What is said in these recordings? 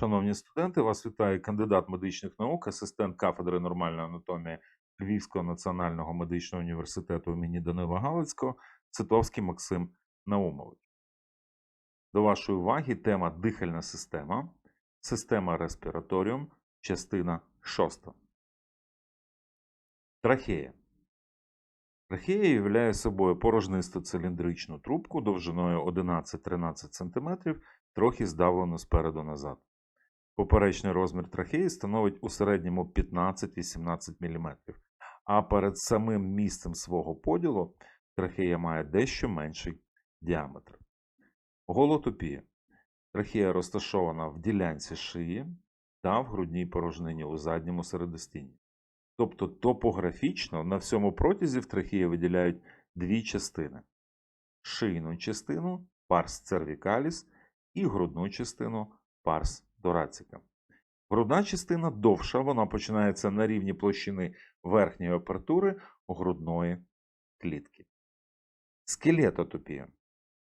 Шановні студенти, вас вітає кандидат медичних наук, асистент кафедри нормальної анатомії Львівського національного медичного університету імені Данила Галицького Цитовський Максим Наумович. До вашої уваги тема дихальна система, система респіраторіум, частина 6. Трахея. Трахея являє собою порожнисту циліндричну трубку довжиною 11-13 см, трохи здавлену спереду назад. Поперечний розмір трахеї становить у середньому 15-18 мм, а перед самим місцем свого поділу трахея має дещо менший діаметр. Голотопія. Трахея розташована в ділянці шиї та в грудній порожнині у задньому середостінні. Тобто топографічно на всьому протязі в трахеї виділяють дві частини: шийну частину парс cervicalis і грудну частину парс thoracica. Грудна частина довша, вона починається на рівні площини верхньої апертури грудної клітки. Скелетотопія.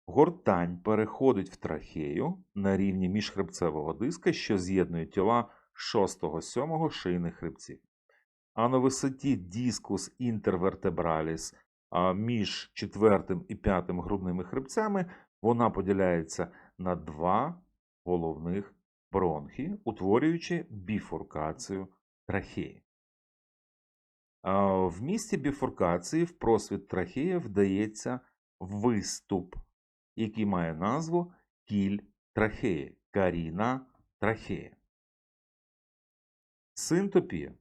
Гортань переходить в трахею на рівні міжхребцевого диска, що з'єднує тіла 6-7 шийних хребців. А на висоті дискус інтервертебраліс між четвертим і п'ятим грудними хребцями вона поділяється на два головних бронхи, утворюючи біфуркацію трахеї. В місці біфуркації в просвіт трахеї вдається виступ, який має назву кіль трахеї, каріна трахея. Синтопія.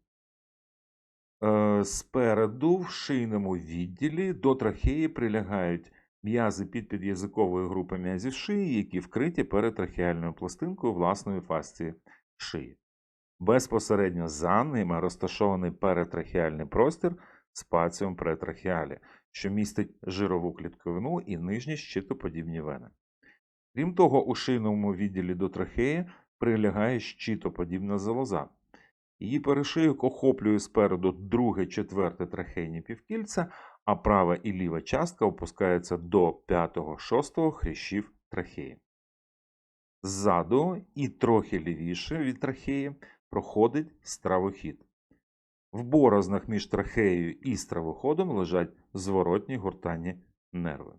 Е, Спереду в шийному відділі до трахеї прилягають м'язи підпід'язикової групи м'язів шиї, які вкриті перетрахеальною пластинкою власної фасції шиї. Безпосередньо за ними розташований перетрахеальний простір з претрахеалі, що містить жирову клітковину і нижні щитоподібні вени. Крім того, у шийному відділі до трахеї прилягає щитоподібна залоза. Її перешийок охоплює спереду друге, четверте трахейні півкільця, а права і ліва частка опускається до 5-6 хрящів трахеї. Ззаду і трохи лівіше від трахеї проходить стравохід. В борознах між трахеєю і стравоходом лежать зворотні гортанні нерви.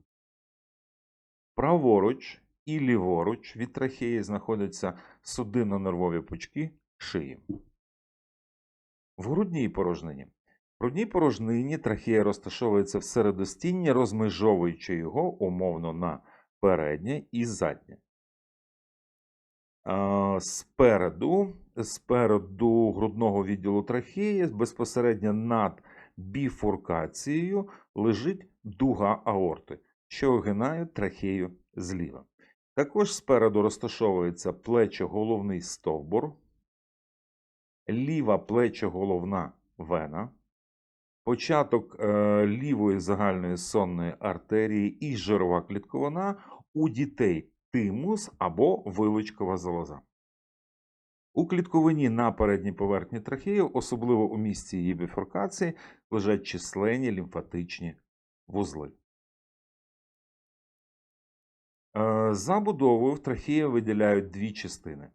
Праворуч і ліворуч від трахеї знаходяться судинно-нервові пучки шиї. В грудній порожнині. В грудній порожнині трахея розташовується в середостінні, розмежовуючи його умовно на переднє і заднє. Спереду, спереду грудного відділу трахеї, безпосередньо над біфуркацією, лежить дуга аорти, що огинає трахею зліва. Також спереду розташовується плечо-головний стовбур, ліва плечо-головна вена, початок е, лівої загальної сонної артерії і жирова клітковина у дітей тимус або вилучкова залоза. У клітковині на передній поверхні трахеї, особливо у місці її біфуркації, лежать численні лімфатичні вузли. Е, За будовою в трахеї виділяють дві частини: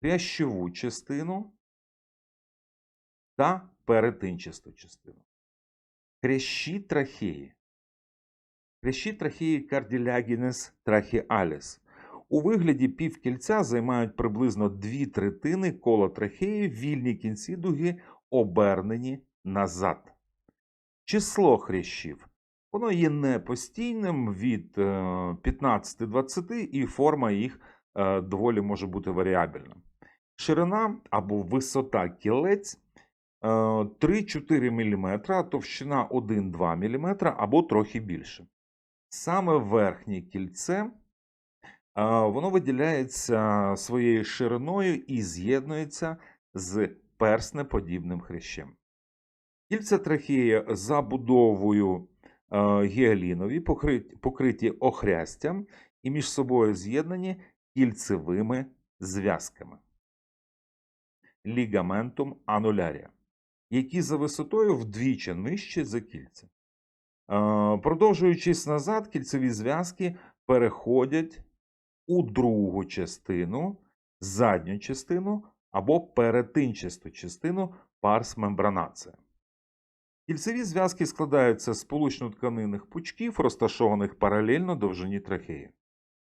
хрящову частину та перетинчасту частину. Хрящі трахеї. Хрящі трахеї карділягінес трахеаліс. У вигляді півкільця займають приблизно дві третини кола трахеї, вільні кінці дуги обернені назад. Число хрящів. Воно є непостійним від 15-20 і форма їх е, доволі може бути варіабельна. Ширина або висота кілець 3-4 мм, товщина 1-2 мм або трохи більше. Саме верхнє кільце воно виділяється своєю шириною і з'єднується з перснеподібним хрящем. Кільця трахеї забудовою гіалінові, покриті охрястям і між собою з'єднані кільцевими зв'язками. Лігаментум анулярія які за висотою вдвічі нижче за кільця. Продовжуючись назад, кільцеві зв'язки переходять у другу частину задню частину або перетинчасту частину парс мембранація. Кільцеві зв'язки складаються з сполучно-тканинних пучків, розташованих паралельно довжині трахеї.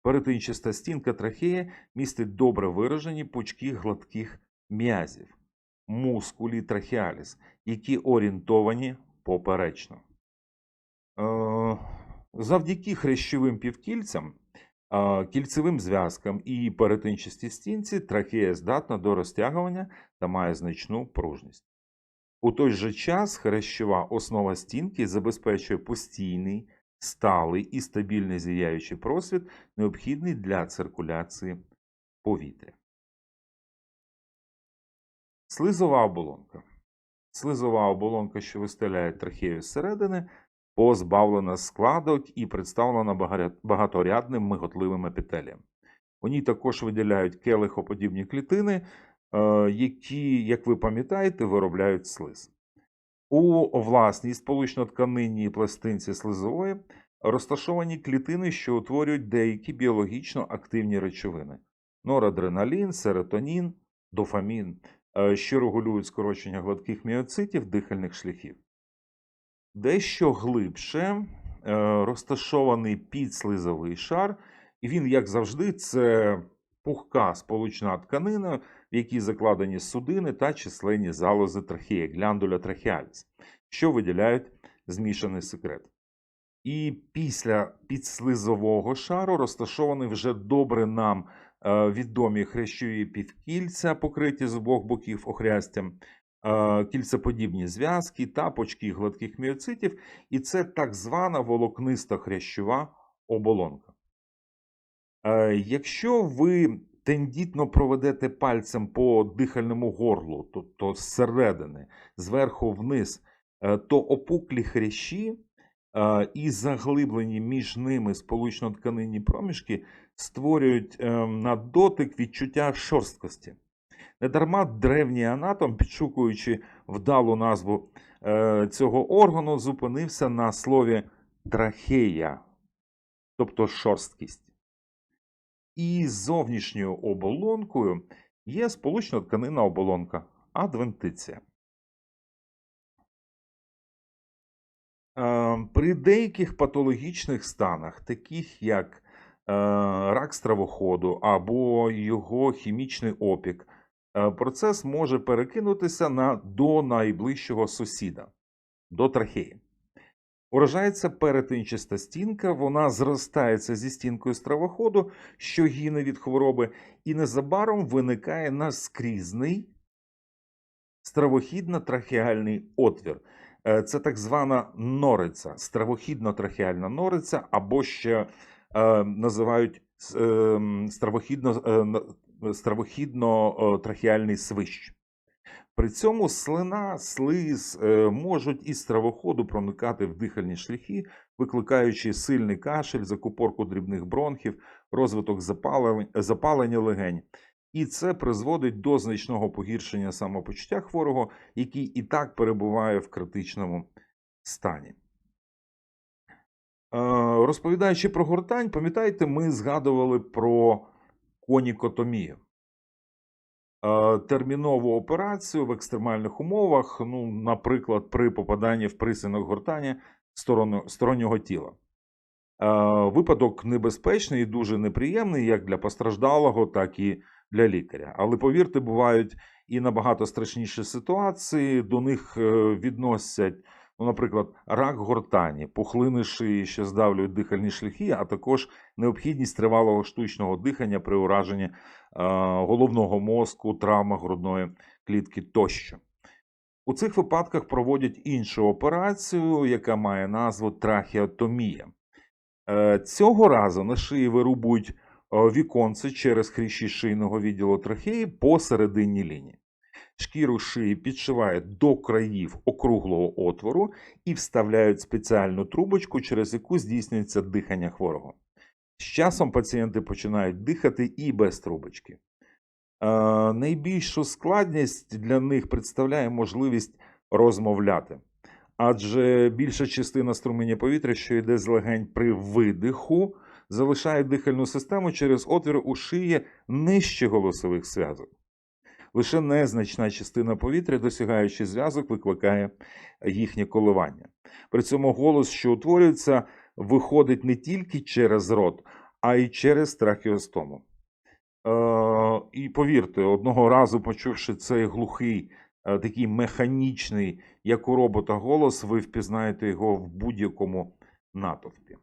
Перетинчаста стінка трахеї містить добре виражені пучки гладких м'язів, мускулі трахеаліс, які орієнтовані поперечно. Е, Завдяки хрящовим півкільцям, е, кільцевим зв'язкам і перетинчастій стінці трахея здатна до розтягування та має значну пружність. У той же час хрящова основа стінки забезпечує постійний, сталий і стабільний зіяючий просвіт, необхідний для циркуляції повітря. Слизова оболонка. Слизова оболонка, що вистеляє трахею зсередини, позбавлена складок і представлена багаторядним миготливим епітелієм. У ній також виділяють келихоподібні клітини, е, які, як ви пам'ятаєте, виробляють слиз. У власній сполучно-тканинній пластинці слизової розташовані клітини, що утворюють деякі біологічно активні речовини: норадреналін, серотонін, дофамін, що регулюють скорочення гладких міоцитів дихальних шляхів. Дещо глибше е, розташований підслизовий шар, і він, як завжди, це пухка сполучна тканина, в якій закладені судини та численні залози трахеї, гляндуля трахеаліс, що виділяють змішаний секрет. І після підслизового шару розташовані вже добре нам е, відомі хрящові півкільця, покриті з обох боків охрястям, е, кільцеподібні зв'язки та почки гладких міоцитів, і це так звана волокниста хрящова оболонка. Е, Якщо ви тендітно проведете пальцем по дихальному горлу, тобто зсередини, зверху вниз, е, то опуклі хрящі е, і заглиблені між ними сполучно-тканинні проміжки створюють е, на дотик відчуття шорсткості. Недарма древній анатом, підшукуючи вдалу назву е, цього органу, зупинився на слові трахея, тобто шорсткість. І зовнішньою оболонкою є сполучно-тканинна оболонка адвентиція. При деяких патологічних станах, таких як е, рак стравоходу або його хімічний опік, е, процес може перекинутися на, до найближчого сусіда, до трахеї. Уражається перетинчаста стінка, вона зростається зі стінкою стравоходу, що гине від хвороби, і незабаром виникає наскрізний стравохідно-трахеальний отвір. Е, Це так звана нориця, стравохідно-трахеальна нориця, або ще е, називають е, стравохідно-трахеальний свищ. При цьому слина, слиз е, можуть із стравоходу проникати в дихальні шляхи, викликаючи сильний кашель, закупорку дрібних бронхів, розвиток запалень- запалення легень. І це призводить до значного погіршення самопочуття хворого, який і так перебуває в критичному стані. Е, Розповідаючи про гортань, пам'ятаєте, ми згадували про конікотомію. Е, термінову операцію в екстремальних умовах, ну, наприклад, при попаданні в присинок гортані сторону, стороннього тіла. Е, Випадок небезпечний і дуже неприємний як для постраждалого, так і для лікаря. Але повірте, бувають і набагато страшніші ситуації. До них е, відносять, ну, наприклад, рак гортані, пухлини шиї, що здавлюють дихальні шляхи, а також необхідність тривалого штучного дихання при ураженні е, головного мозку, травма грудної клітки тощо. У цих випадках проводять іншу операцію, яка має назву трахеотомія. Е, Цього разу на шиї вирубують віконце через хрящі шийного відділу трахеї по середині лінії. Шкіру шиї підшивають до країв округлого отвору і вставляють спеціальну трубочку, через яку здійснюється дихання хворого. З часом пацієнти починають дихати і без трубочки. Е, найбільшу складність для них представляє можливість розмовляти. Адже більша частина струменя повітря, що йде з легень при видиху, залишають дихальну систему через отвір у шиї нижче голосових зв'язок. Лише незначна частина повітря, досягаючи зв'язок, викликає їхнє коливання. При цьому голос, що утворюється, виходить не тільки через рот, а й через трахеостому. Е, і повірте, одного разу почувши цей глухий, е, такий механічний, як у робота, голос, ви впізнаєте його в будь-якому натовпі.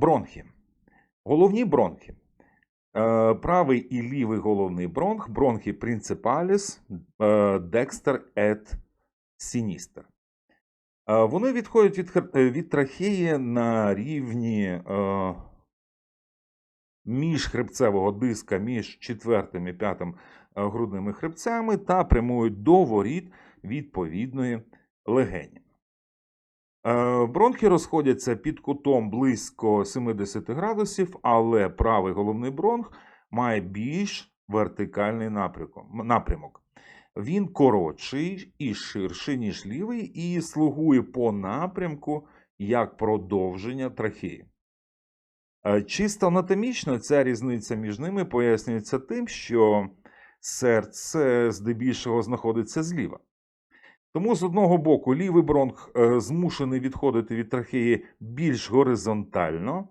Бронхи. Головні бронхи. Е, Правий і лівий головний бронх, бронхи принципаліс, декстер et sinister. Е, Вони відходять від, е, від трахеї на рівні е, міжхребцевого диска між четвертим і п'ятим е, грудними хребцями та прямують до воріт відповідної легені. Е, Бронхи розходяться під кутом близько 70 градусів, але правий головний бронх має більш вертикальний напрямок-. Він коротший і ширший, ніж лівий, і слугує по напрямку як продовження трахеї. Е, Чисто анатомічно ця різниця між ними пояснюється тим, що серце здебільшого знаходиться зліва. Тому з одного боку лівий бронх е, змушений відходити від трахеї більш горизонтально,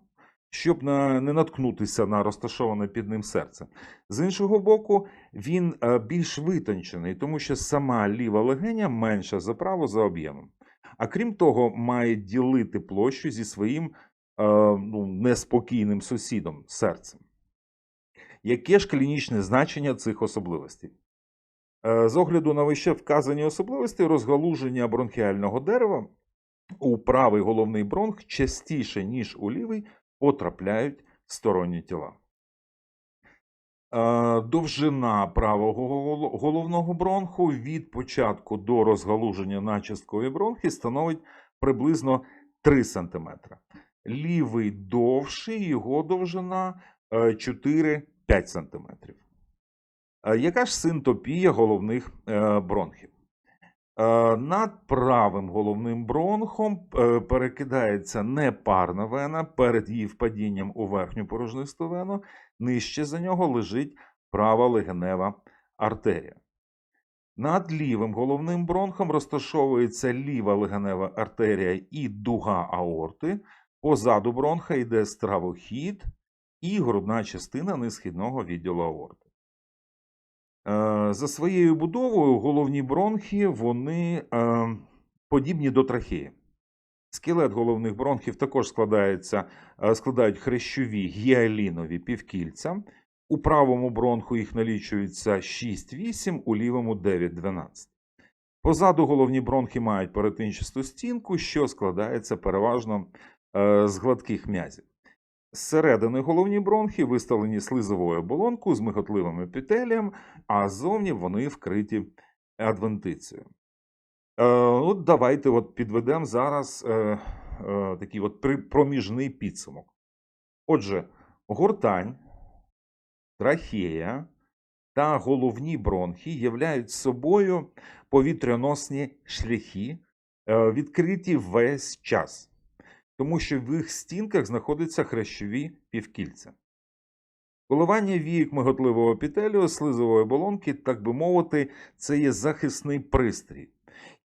щоб не наткнутися на розташоване під ним серце. З іншого боку, він е, більш витончений, тому що сама ліва легеня менша за праву за об'ємом. А крім того, має ділити площу зі своїм е, ну, неспокійним сусідом серцем. Яке ж клінічне значення цих особливостей? Е, З огляду на вище вказані особливості розгалуження бронхіального дерева у правий головний бронх частіше, ніж у лівий, потрапляють сторонні тіла. Е, Довжина правого головного бронху від початку до розгалуження на бронхи становить приблизно 3 см. Лівий довший, його довжина е, 4-5 см. Е, Яка ж синтопія головних е, бронхів? Е, Над правим головним бронхом перекидається непарна вена перед її впадінням у верхню порожнисту вену. Нижче за нього лежить права легенева артерія. Над лівим головним бронхом розташовується ліва легенева артерія і дуга аорти. Позаду бронха йде стравохід і грудна частина несхідного відділу аорти. Е, За своєю будовою головні бронхи вони е, подібні до трахеї. Скелет головних бронхів також складається, е, складають хрещові гіалінові півкільця. У правому бронху їх налічується 6-8, у лівому 9-12. Позаду головні бронхи мають перетинчасту стінку, що складається переважно з гладких м'язів. Зсередини головні бронхи виставлені слизовою оболонкою з миготливим епітелієм, а ззовні вони вкриті адвентицією. Е, от давайте от підведемо зараз е, е, такий от проміжний підсумок. Отже, гортань, трахея та головні бронхи являють собою повітряносні шляхи, е, відкриті весь час, тому що в їх стінках знаходяться хрящові півкільця. Коливання віїк миготливого епітелію, слизової оболонки, так би мовити, це є захисний пристрій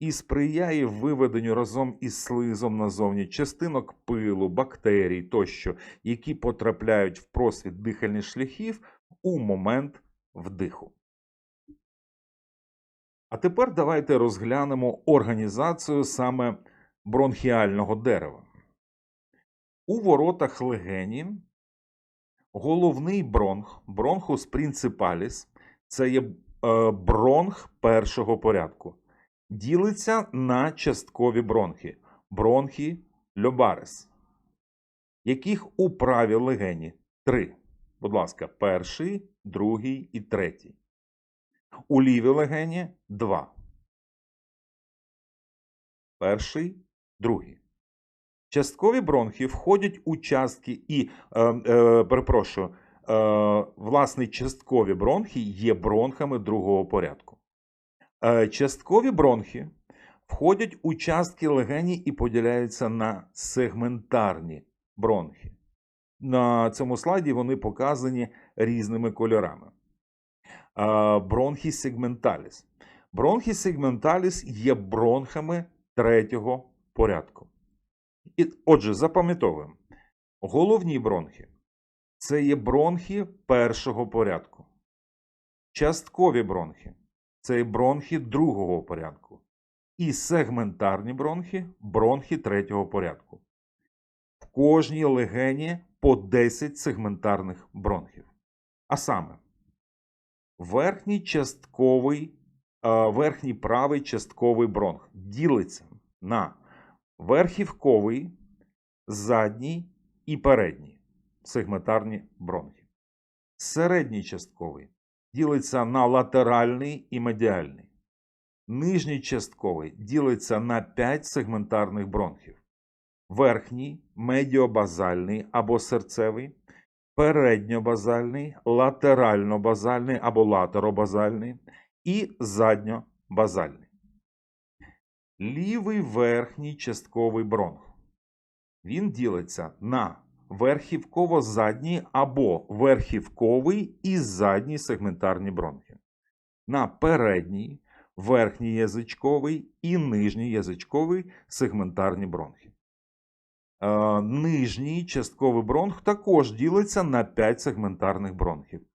і сприяє виведенню разом із слизом назовні частинок пилу, бактерій тощо, які потрапляють в просвіт дихальних шляхів у момент вдиху. А тепер давайте розглянемо організацію саме бронхіального дерева. У воротах легені головний бронх, бронхус принципаліс, це є е, бронх першого порядку. Ділиться на часткові бронхи, бронхи льобарес, яких у правій легені три. Будь ласка, перший, другий і третій. У лівій легені два. Перший, другий. Часткові бронхи входять у частки і, е, е, перепрошую, е, власне, часткові бронхи є бронхами другого порядку. Е, часткові бронхи входять у частки легені і поділяються на сегментарні бронхи. На цьому слайді вони показані різними кольорами. А, Бронхі сегменталіс. Бронхі сегменталіс є бронхами третього порядку. Отже, запам'ятовуємо: головні бронхи це є бронхи першого порядку. Часткові бронхи це є бронхи другого порядку. І сегментарні бронхи бронхи третього порядку. В кожній легені по 10 сегментарних бронхів. А саме, верхній частковий, е, верхній правий частковий бронх ділиться на верхівковий, задній і передній сегментарні бронхи. Середній частковий ділиться на латеральний і медіальний. Нижній частковий ділиться на 5 сегментарних бронхів. Верхній медіобазальний або серцевий, передньобазальний, латерально-базальний або латеробазальний і задньобазальний. Лівий верхній частковий бронх. Він ділиться на верхівково-задній або верхівковий і задній сегментарні бронхи. На передній, верхній язичковий і нижній язичковий сегментарні бронхи. Е, Нижній частковий бронх також ділиться на 5 сегментарних бронхів.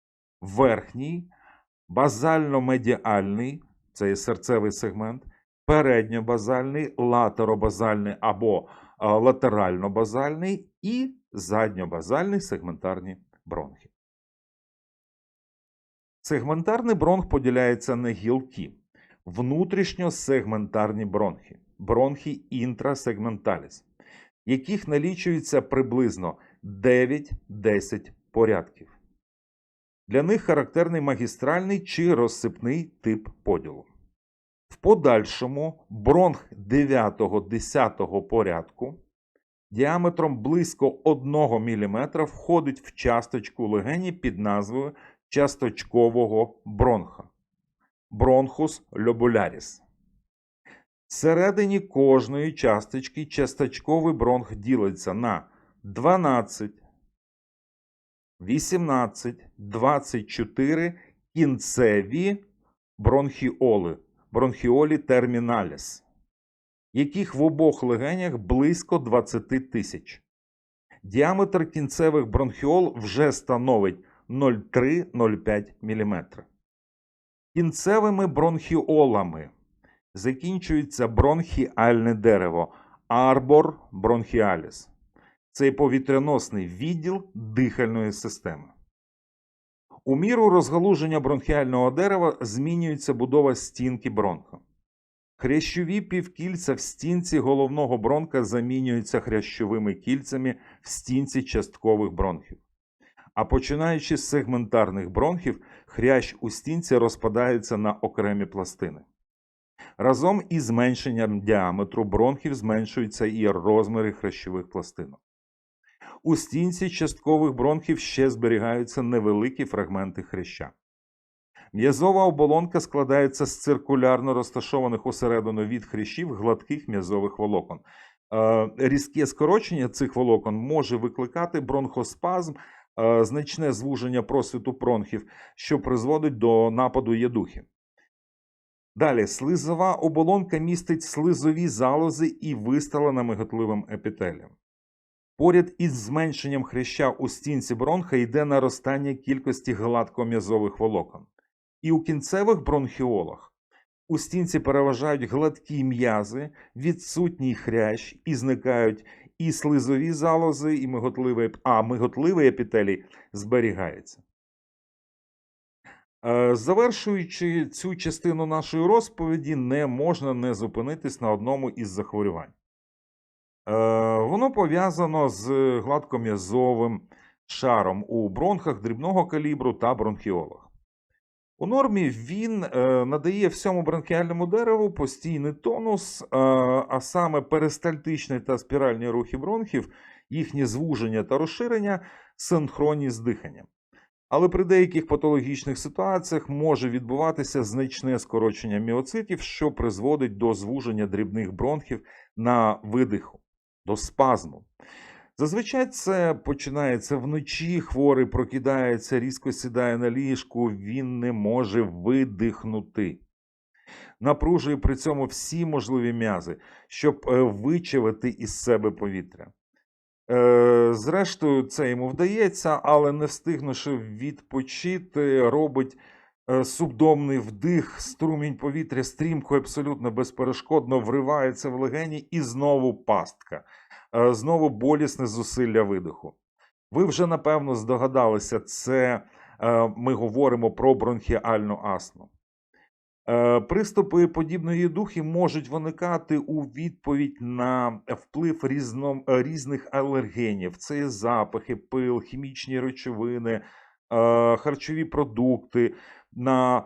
Верхній базально-медіальний це є серцевий сегмент, передньобазальний, латеробазальний або латерально-базальний і задньобазальний сегментарні бронхи. Сегментарний бронх поділяється на гілки. Внутрішньосегментарні бронхи, бронхи інтрасегменталіс, яких налічується приблизно 9-10 порядків. Для них характерний магістральний чи розсипний тип поділу. В подальшому бронх 9-10 порядку діаметром близько 1 мм входить в часточку легені під назвою часточкового бронха бронхус лобуляріс. Всередині кожної часточки часточковий бронх ділиться на 12, 18, 24 кінцеві бронхіоли, бронхіолі терміналіс, яких в обох легенях близько 20 тисяч. Діаметр кінцевих бронхіол вже становить 0,3-0,5 мм. Кінцевими бронхіолами закінчується бронхіальне дерево арбор бронхіаліс. Це повітряносний відділ дихальної системи. У міру розгалуження бронхіального дерева змінюється будова стінки бронха. Хрящові півкільця в стінці головного бронха замінюються хрящовими кільцями в стінці часткових бронхів. А починаючи з сегментарних бронхів, хрящ у стінці розпадається на окремі пластини. Разом із зменшенням діаметру бронхів зменшуються і розміри хрящових пластинок. У стінці часткових бронхів ще зберігаються невеликі фрагменти хряща. М'язова оболонка складається з циркулярно розташованих усередину від хрящів гладких м'язових волокон. Е, Різке скорочення цих волокон може викликати бронхоспазм, е, значне звуження просвіту бронхів, що призводить до нападу ядухи. Далі, слизова оболонка містить слизові залози і виставлена миготливим епітелієм. Поряд із зменшенням хряща у стінці бронха йде наростання кількості гладком'язових волокон. І у кінцевих бронхіолах у стінці переважають гладкі м'язи, відсутній хрящ і зникають і слизові залози, і миготливий, а миготливий епітелій зберігається. Е, Завершуючи цю частину нашої розповіді, не можна не зупинитись на одному із захворювань. Е, Воно пов'язано з гладком'язовим шаром у бронхах дрібного калібру та бронхіолах. У нормі він е, надає всьому бронхіальному дереву постійний тонус, е, а саме перистальтичні та спіральні рухи бронхів, їхнє звуження та розширення синхронні з диханням. Але при деяких патологічних ситуаціях може відбуватися значне скорочення міоцитів, що призводить до звуження дрібних бронхів на видиху, до спазму. Зазвичай це починається вночі, хворий прокидається, різко сідає на ліжку, він не може видихнути. Напружує при цьому всі можливі м'язи, щоб е, вичавити із себе повітря. Е, Зрештою, це йому вдається, але не встигнувши відпочити, робить е, субдомний вдих, струмінь повітря стрімко, абсолютно безперешкодно вривається в легені і знову пастка. Е, Знову болісне зусилля видиху. Ви вже напевно здогадалися, це е, ми говоримо про бронхіальну астму. Е, Приступи подібної духи можуть виникати у відповідь на вплив різном, е, різних алергенів: це запахи, пил, хімічні речовини, харчові продукти, на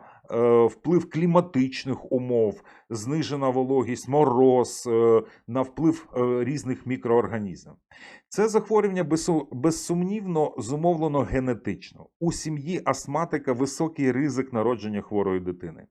вплив кліматичних умов, знижена вологість, мороз, е, на вплив е, різних мікроорганізмів. Це захворювання безсумнівно зумовлено генетично. У сім'ї астматика високий ризик народження хворої дитини.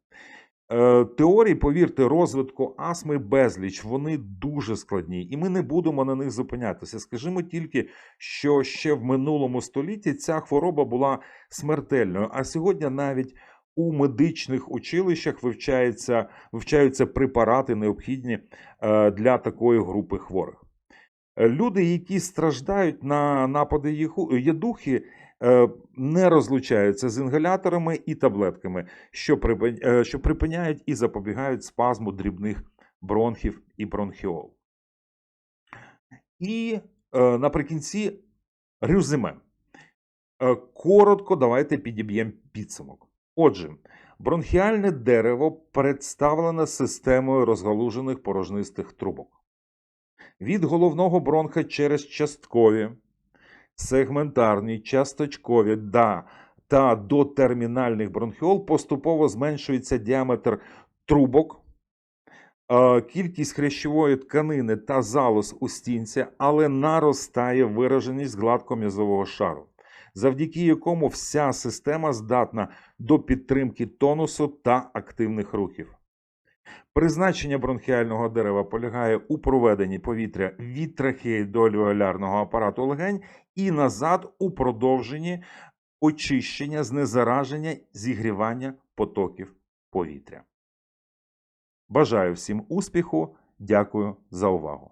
Е, Теорій, повірте, розвитку астми безліч, вони дуже складні, і ми не будемо на них зупинятися. Скажімо тільки, що ще в минулому столітті ця хвороба була смертельною, а сьогодні навіть у медичних училищах вивчаються, вивчаються препарати, необхідні е, для такої групи хворих. Е, Люди, які страждають на напади єдухи, е, не розлучаються з інгаляторами і таблетками, що, припин- що припиняють і запобігають спазму дрібних бронхів і бронхіол. І наприкінці резюме. Е, Коротко давайте підіб'ємо підсумок. Отже, бронхіальне дерево представлене системою розгалужених порожнистих трубок. Від головного бронха через часткові, сегментарні, часточкові да, та до термінальних бронхіол поступово зменшується діаметр трубок, е, кількість хрящової тканини та залоз у стінці, але наростає вираженість гладком'язового шару, завдяки якому вся система здатна до підтримки тонусу та активних рухів. Призначення бронхіального дерева полягає у проведенні повітря від трахеї до альвеолярного апарату легень і назад у продовженні очищення, знезараження, зігрівання потоків повітря. Бажаю всім успіху. Дякую за увагу.